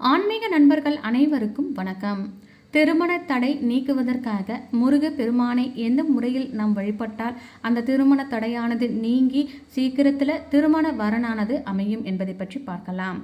ஆன்மீக நண்பர்கள் அனைவருக்கும் வணக்கம். திருமண தடை நீக்குவதற்காக முருக பெருமானை எந்த முறையில் நாம் வழிபட்டால் அந்த திருமண தடையானது நீங்கி சீக்கிரத்தில் திருமண வரனானது அமையும் என்பதை பற்றி பார்க்கலாம்.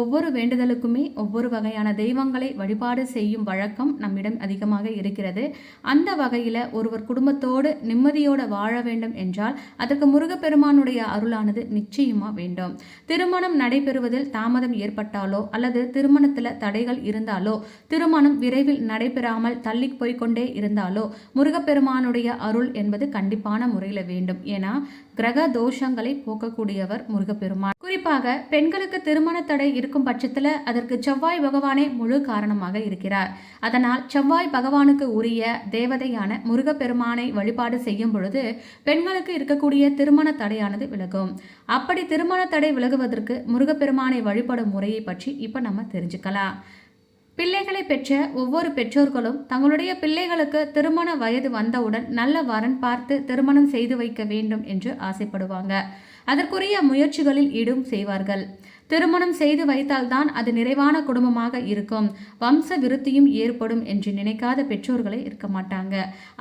ஒவ்வொரு வேண்டுதலுக்குமே ஒவ்வொரு வகையான தெய்வங்களை வழிபாடு செய்யும் வழக்கம் நம்மிடம் அதிகமாக இருக்கிறது. அந்த வகையில் ஒருவர் குடும்பத்தோடு நிம்மதியோடு வாழ வேண்டும் என்றால் அதற்கு முருகப்பெருமானுடைய அருளானது நிச்சயமாக வேண்டும். திருமணம் நடைபெறுவதில் தாமதம் ஏற்பட்டாலோ அல்லது திருமணத்தில் தடைகள் இருந்தாலோ திருமணம் விரைவில் நடைபெறாமல் தள்ளி போய்கொண்டே இருந்தாலோ முருகப்பெருமானுடைய அருள் என்பது கண்டிப்பான முறையில் வேண்டும். ஏன்னா கிரக தோஷங்களை போக்கக்கூடியவர் முருகப்பெருமான். குறிப்பாக பெண்களுக்கு திருமண தடை இருக்கும் பட்சத்தில் அதற்கு செவ்வாய் பகவானே முழு காரணமாக இருக்கிறார். அதனால் செவ்வாய் பகவானுக்கு உரிய தேவதையான முருகப்பெருமானை வழிபாடு செய்யும் பொழுது பெண்களுக்கு இருக்கக்கூடிய திருமண தடையானது விலகும். அப்படி திருமண தடை விலகுவதற்கு முருகப்பெருமானை வழிபடும் முறையை பற்றி இப்போ நம்ம தெரிஞ்சுக்கலாம். பிள்ளைகளை பெற்ற ஒவ்வொரு பெற்றோர்களும் தங்களுடைய பிள்ளைகளுக்கு திருமண வயது வந்தவுடன் நல்ல வரன் பார்த்து திருமணம் செய்து வைக்க வேண்டும் என்று ஆசைப்படுவாங்க. அதற்குரிய முயற்சிகளில் ஈடும் செய்வார்கள். திருமணம் செய்து வைத்தால்தான் அது நிறைவான குடும்பமாக இருக்கும். வம்ச விருத்தியும் ஏற்படும் என்று நினைக்காத பெற்றோர்களே இருக்க மாட்டாங்க.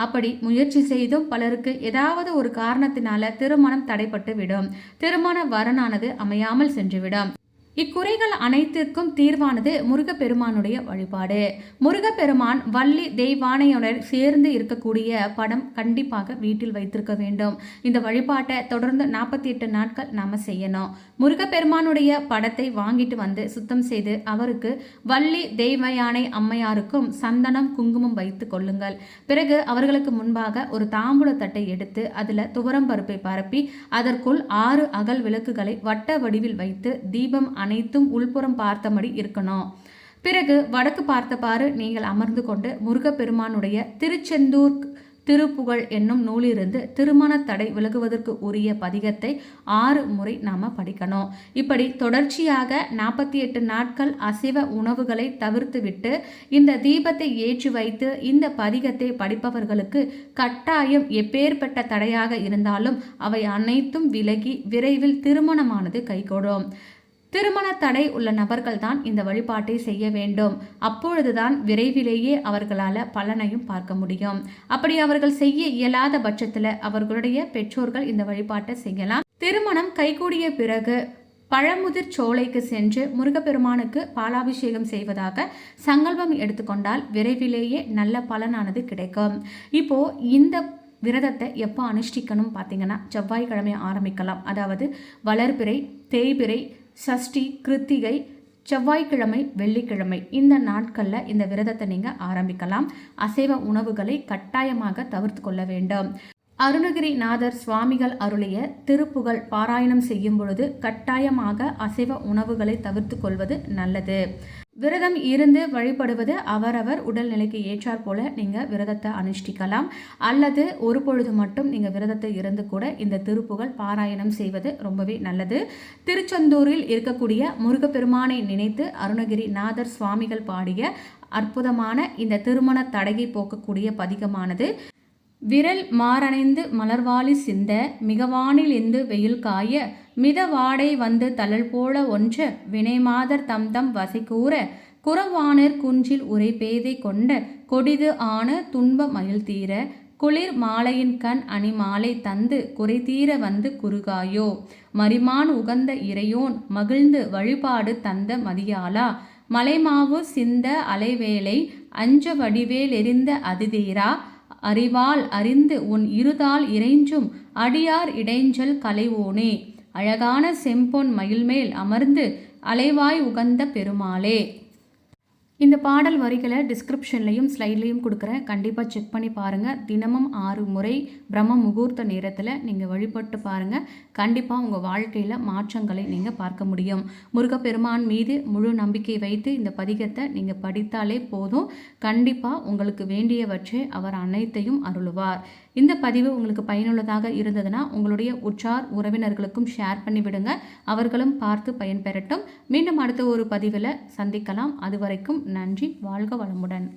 அப்படி முயற்சி செய்தும் பலருக்கு ஏதாவது ஒரு காரணத்தினால திருமணம் தடைப்பட்டு விடும் திருமண வரனானது அமையாமல் சென்றுவிடும். இக்குறைகள் அனைத்திற்கும் தீர்வானது முருகப்பெருமானுடைய வழிபாடு. முருகப்பெருமான் வள்ளி தெய்வானையுடன் சேர்ந்து இருக்கக்கூடிய படம் கண்டிப்பாக வீட்டில் வைத்திருக்க வேண்டும். இந்த வழிபாட்டை தொடர்ந்து நாற்பத்தி எட்டு நாட்கள் நாம் செய்யணும். முருகப்பெருமானுடைய படத்தை வாங்கிட்டு வந்து சுத்தம் செய்து அவருக்கு வள்ளி தெய்வயானை அம்மையாருக்கும் சந்தனம் குங்குமம் வைத்து கொள்ளுங்கள். பிறகு அவர்களுக்கு முன்பாக ஒரு தாம்பூல தட்டை எடுத்து அதில் துவரம் பருப்பை பரப்பி அதற்குள் ஆறு அகல் விளக்குகளை வட்ட வடிவில் வைத்து தீபம் அனைத்தும் உள்புறம் பார்த்தபடி இருக்கணும். பிறகு வடக்கு பார்த்தபாறு நீங்கள் அமர்ந்து கொண்டு முருகப்பெருமானுடைய திருச்செந்தூர் திருப்புகழ் என்னும் நூலிலிருந்து திருமண தடை விலகுவதற்கு உரிய பதிகத்தை ஆறு முறை நாம் படிக்கணும். இப்படி தொடர்ச்சியாக நாற்பத்தி எட்டு நாட்கள் அசைவ உணவுகளை தவிர்த்துவிட்டு இந்த தீபத்தை ஏற்றி வைத்து இந்த பதிகத்தை படிப்பவர்களுக்கு கட்டாயம் எப்பேற்பட்ட தடையாக இருந்தாலும் அவை அனைத்தும் விலகி விரைவில் திருமணமானது கைகூடும். திருமண தடை உள்ள நபர்கள் தான் இந்த வழிபாட்டை செய்ய வேண்டும். அப்பொழுதுதான் விரைவிலேயே அவர்களால் பலனையும் பார்க்க முடியும். அப்படி அவர்கள் செய்ய இயலாத பட்சத்தில் அவர்களுடைய பெற்றோர்கள் இந்த வழிபாட்டை செய்யலாம். திருமணம் கைகூடிய பிறகு பழமுதிர் சோலைக்கு சென்று முருகப்பெருமானுக்கு பாலாபிஷேகம் செய்வதாக சங்கல்பம் எடுத்துக்கொண்டால் விரைவிலேயே நல்ல பலனானது கிடைக்கும். இப்போ இந்த விரதத்தை எப்போ அனுஷ்டிக்கணும் பார்த்தீங்கன்னா செவ்வாய்க்கிழமை ஆரம்பிக்கலாம். அதாவது வளர்பிறை தேய்பிறை சஷ்டி கிருத்திகை செவ்வாய்க்கிழமை வெள்ளிக்கிழமை. இந்த நாட்களில் இந்த விரதத்தை நீங்கள் ஆரம்பிக்கலாம். அசைவ உணவுகளை கட்டாயமாக தவிர்த்து கொள்ள வேண்டும். அருணகிரிநாதர் சுவாமிகள் அருளிய திருப்புகழ் பாராயணம் செய்யும் பொழுது கட்டாயமாக அசைவ உணவுகளை தவிர்த்து கொள்வது நல்லது. விரதம் இருந்து வழிபடுவது அவரவர் உடல்நிலைக்கு ஏற்றார் போல நீங்கள் விரதத்தை அனுஷ்டிக்கலாம். அல்லது ஒரு பொழுது மட்டும் நீங்கள் விரதத்தை இருந்து கூட இந்த திருப்புகள் பாராயணம் செய்வது ரொம்பவே நல்லது. திருச்செந்தூரில் இருக்கக்கூடிய முருகப்பெருமானை நினைத்து அருணகிரி நாதர் சுவாமிகள் பாடிய அற்புதமான இந்த திருமண தடையை போக்கக்கூடிய பதிகமானது. விரல் மாரணைந்து மலர்வாளி சிந்த மிகவானில் இந்து வெயில் காய மித வாடை வந்து தளல் போல ஒன்ற வினைமாதர் தம் தம் வசை கூற குறவானர் குன்றில் உரை பேதை கொண்ட கொடிது ஆன துன்ப மயில் தீர குளிர் மாலையின் கண் அணி மாலை தந்து குறை தீர வந்து குறுகாயோ. மரிமான் உகந்த இறையோன் மகிழ்ந்து வழிபாடு தந்த மதியாலா மலைமாவு சிந்த அலைவேளை அஞ்ச வடிவேல் அதிதீரா. அறிவால் அறிந்து உன் இருதால் இறைஞ்சும் அடியார் இடைஞ்சல் கலைவோனே அழகான செம்பொன் மயில்மேல் அமர்ந்து அலைவாய் உகந்த பெருமாளே. இந்த பாடல் வரிகளை டிஸ்கிரிப்ஷன்லையும் ஸ்லைட்லையும் கொடுக்குறேன். கண்டிப்பாக செக் பண்ணி பாருங்கள் தினமும் ஆறு முறை பிரம்ம முகூர்த்த நேரத்தில் நீங்கள் வழிபட்டு பாருங்கள் கண்டிப்பாக உங்கள் வாழ்க்கையில் மாற்றங்களை நீங்கள் பார்க்க முடியும். முருகப்பெருமான் மீது முழு நம்பிக்கை வைத்து இந்த பதிகத்தை நீங்கள் படித்தாலே போதும். கண்டிப்பாக உங்களுக்கு வேண்டியவற்றை அவர் அனைத்தையும் அருளுவார். இந்த பதிவு உங்களுக்கு பயனுள்ளதாக இருந்ததுன்னா உங்களுடைய உற்றார் உறவினர்களுக்கும் ஷேர் பண்ணி விடுங்க. அவர்களும் பார்த்து பயன்பெறட்டும். மீண்டும் அடுத்த ஒரு பதிவில் சந்திக்கலாம். அது வரைக்கும் நன்றி வாழ்க வளமுடன்.